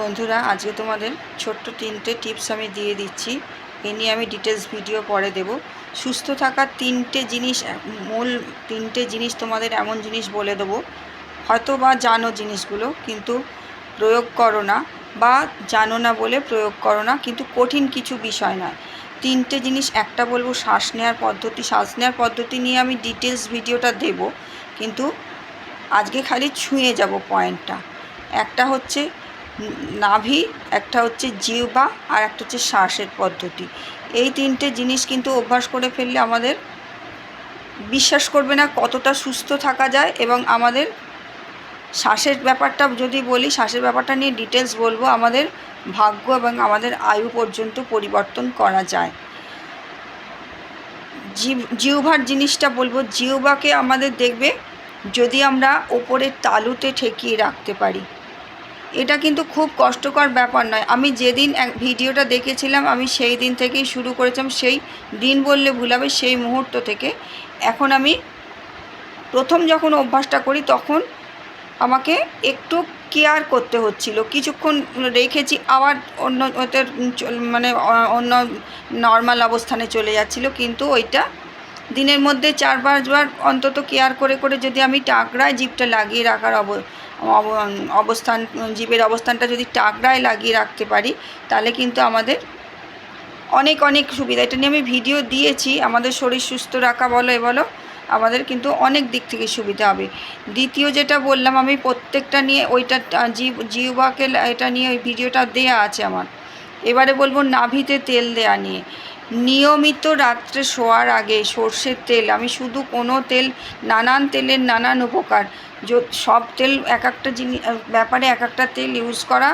বন্ধুরা, আজকে তোমাদের ছোট্ট তিনটে টিপস আমি দিয়ে দিচ্ছি। এ নিয়ে আমি ডিটেলস ভিডিও পরে দেব। সুস্থ থাকার তিনটে জিনিস, মূল তিনটে জিনিস তোমাদের এমন জিনিস বলে দেবো। হয়তো বা জানো জিনিসগুলো, কিন্তু প্রয়োগ করো না বা জানো না বলে প্রয়োগ করো না, কিন্তু কঠিন কিছু বিষয় নয়। তিনটে জিনিস, একটা বলব শ্বাস নেওয়ার পদ্ধতি। শ্বাস নেওয়ার পদ্ধতি নিয়ে আমি ডিটেলস ভিডিওটা দেব, কিন্তু আজকে খালি ছুঁয়ে যাব পয়েন্টটা একটা হচ্ছে নাভি, একটা হচ্ছে জিহ্বা আর একটা হচ্ছে শ্বাসের পদ্ধতি। এই তিনটে জিনিস কিন্তু অভ্যাস করে ফেললে আমাদের বিশ্বাস করবে না কতটা সুস্থ থাকা যায় এবং আমাদের শ্বাসের ব্যাপারটা যদি বলি, শ্বাসের ব্যাপারটা নিয়ে ডিটেলস বলব, আমাদের ভাগ্য এবং আমাদের আয়ু পর্যন্ত পরিবর্তন করা যায়। জিহ্বার জিনিসটা বলব, জিহ্বাকে আমাদের দেখবে যদি আমরা ওপরের তালুতে ঠেকিয়ে রাখতে পারি। এটা কিন্তু খুব কষ্টকর ব্যাপার নয়। আমি যেদিন এক ভিডিওটা দেখেছিলাম, আমি সেই দিন থেকেই শুরু করেছিলাম, সেই দিন বললে ভুল হবে, সেই মুহূর্ত থেকে। এখন আমি প্রথম যখন অভ্যাসটা করি, তখন আমাকে একটু কেয়ার করতে হচ্ছিল। কিছুক্ষণ রেখেছি, আবার অন্য চল- মানে অন্য নর্মাল অবস্থানে চলে যাচ্ছিল। কিন্তু ওইটা দিনের মধ্যে চার পাঁচবার অন্তত কেয়ার করে করে যদি আমি টাকরায় জিপটা লাগিয়ে রাখার অব- অবস্থান, জীবের অবস্থানটা যদি টাকরায় লাগিয়ে রাখতে পারি, তাহলে কিন্তু আমাদের অনেক অনেক সুবিধা। এটা নিয়ে আমি ভিডিও দিয়েছি, আমাদের শরীর সুস্থ রাখা বলো, এ বলো, আমাদের কিন্তু অনেক দিক থেকে সুবিধা হবে। দ্বিতীয় যেটা বললাম আমি, প্রত্যেকটা নিয়ে ওইটা জীব জিউবাকে এটা নিয়ে ওই ভিডিওটা দেয়া আছে আমার। এবারে বলব নাভিতে তেল দেয়া নিয়ে। নিয়মিত রাত্রে শোয়ার আগে সর্ষের তেল। আমি শুধু কোনো তেল, নানান তেলের নানান উপকার। সব তেল এক একটা জিনিস ব্যাপারে এক একটা তেল ইউজ করা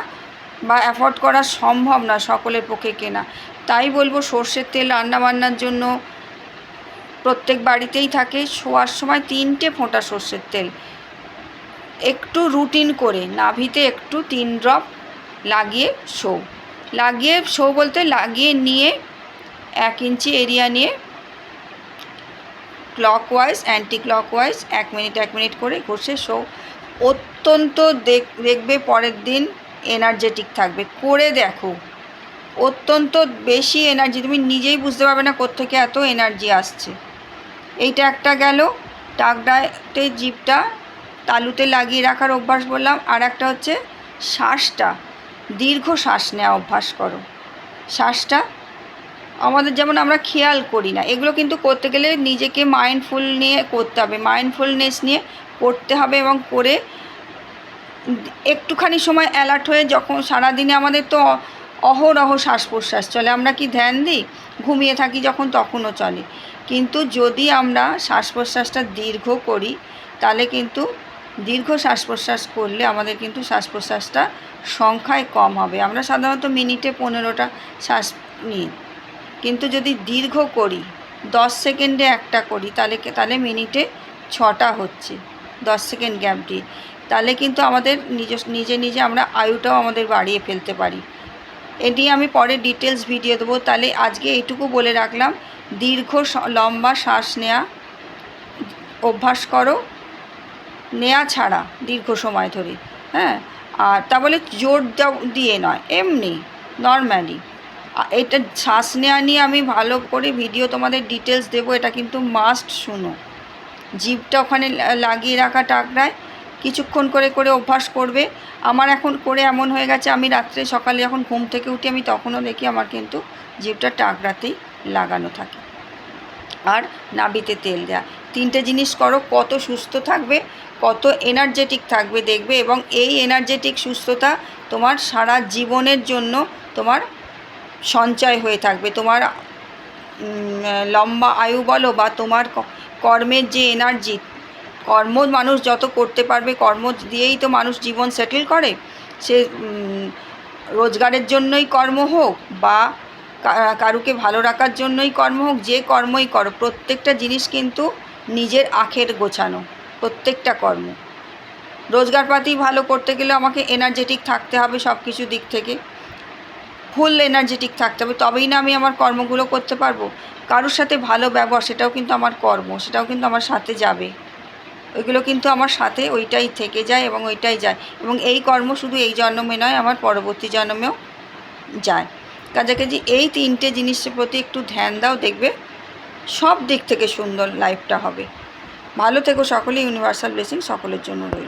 বা অ্যাফোর্ড করা সম্ভব না সকলের পক্ষে কেনা। তাই বলব সর্ষের তেল রান্নাবান্নার জন্য প্রত্যেক বাড়িতেই থাকে। শোয়ার সময় তিনটে ফোঁটা সর্ষের তেল। একটু রুটিন করে, নাভিতে একটু তিন ড্রপ লাগিয়ে শো লাগিয়ে শো বলতে লাগিয়ে নিয়ে এক ইঞ্চি এরিয়া নিয়ে ক্লকওয়াইজ অ্যান্টি ক্লকওয়াইজ এক মিনিট এক মিনিট করে ঘষে শো অত্যন্ত দেখ- দেখবে পরের দিন এনার্জেটিক থাকবে। করে দেখো, অত্যন্ত বেশি এনার্জি তুমি নিজেই বুঝতে পারবে না কোত্থেকে এত এনার্জি আসছে। এইটা একটা গেল টাকডাতে জিপটা তালুতে লাগিয়ে রাখার অভ্যাস বললাম, আর একটা হচ্ছে শ্বাসটা। দীর্ঘ শ্বাস নেওয়া অভ্যাস করো। শ্বাসটা আমাদের যেমন আমরা খেয়াল করি না, এগুলো কিন্তু করতে গেলে নিজেকে মাইন্ডফুল নিয়ে করতে হবে। মাইন্ডফুলনেস নিয়ে করতে হবে এবং করে একটুখানি সময় অ্যালার্ট হয়ে যখন সারাদিনে আমাদের তো অহরহ শ্বাস প্রশ্বাস চলে, আমরা কি ধ্যান দিই? ঘুমিয়ে থাকি যখন, তখনও চলে। কিন্তু যদি আমরা শ্বাস প্রশ্বাসটা দীর্ঘ করি, তাহলে কিন্তু দীর্ঘ শ্বাস প্রশ্বাস করলে আমাদের কিন্তু শ্বাস প্রশ্বাসটা সংখ্যায় কম হবে। আমরা সাধারণত মিনিটে পনেরোটা শ্বাস নিই। কিন্তু যদি দীর্ঘ করি, দশ সেকেন্ডে একটা করি, তাহলে তাহলে মিনিটে ছটা হচ্ছে, দশ সেকেন্ড গ্যাপ দিয়ে তাহলে কিন্তু আমাদের নিজ নিজে নিজে আমরা আয়ুটাও আমাদের বাড়িয়ে ফেলতে পারি। এটি আমি পরে ডিটেলস ভিডিও দেবো। তাহলে আজকে এইটুকু বলে রাখলাম। দীর্ঘ লম্বা শ্বাস নেওয়া অভ্যাস করো। নেওয়া ছাড়া দীর্ঘ সময় ধরে হ্যাঁ? আর তা বলে জোর দিয়ে নয়, এমনি নর্ম্যালি এটা শ্বাস নেওয়া নিয়ে আমি ভালো করে ভিডিও তোমাদের ডিটেলস দেবো, এটা কিন্তু মাস্ট শুনো। জিভটা ওখানে লাগিয়ে রাখা টাকরায়, কিছুক্ষণ করে করে অভ্যাস করবে। আমার এখন করে এমন হয়ে গেছে, আমি রাত্রে সকালে যখন ঘুম থেকে উঠি, আমি তখনও দেখি আমার কিন্তু জিভটা টাকরাতেই লাগানো থাকে। আর নাবিতে তেল দেয়া। তিনটে জিনিস করো, কত সুস্থ থাকবে, কত এনার্জেটিক থাকবে দেখবে এবং এই এনার্জেটিক সুস্থতা তোমার সারা জীবনের জন্য তোমার সঞ্চয় হয়ে থাকবে। তোমার লম্বা আয়ু বলো বা তোমার কর্মের যে এনার্জি কর্ম মানুষ যত করতে পারবে, কর্ম দিয়েই তো মানুষ জীবন সেটেল করে। সে রোজগারের জন্যই কর্ম হোক বা কারুকে ভালো রাখার জন্যই কর্ম হোক, যে কর্মই করো, প্রত্যেকটা জিনিস কিন্তু নিজের আখের গোছানো, প্রত্যেকটা কর্ম। রোজগারপাতি ভালো করতে গেলে আমাকে এনার্জেটিক থাকতে হবে সব কিছু দিক থেকে। ফুল এনার্জেটিক থাকতে হবে, তবেই না আমি আমার কর্মগুলো করতে পারব। কারোর সাথে ভালো ব্যবহার, সেটাও কিন্তু আমার কর্ম, সেটাও কিন্তু আমার সাথে যাবে। ওইগুলো কিন্তু আমার সাথে ওইটাই থেকে যায় এবং ওইটাই যায়। এবং এই কর্ম শুধু এই জন্মে নয়, আমার পরবর্তী জন্মেও যায়। কাছাকাছি এই তিনটে জিনিসের প্রতি একটু ধ্যান দাও, দেখবে সব দিক থেকে সুন্দর লাইফটা হবে। ভালো থেকো সকলে ইউনিভার্সাল ব্লেসিং সকলের জন্য রইল।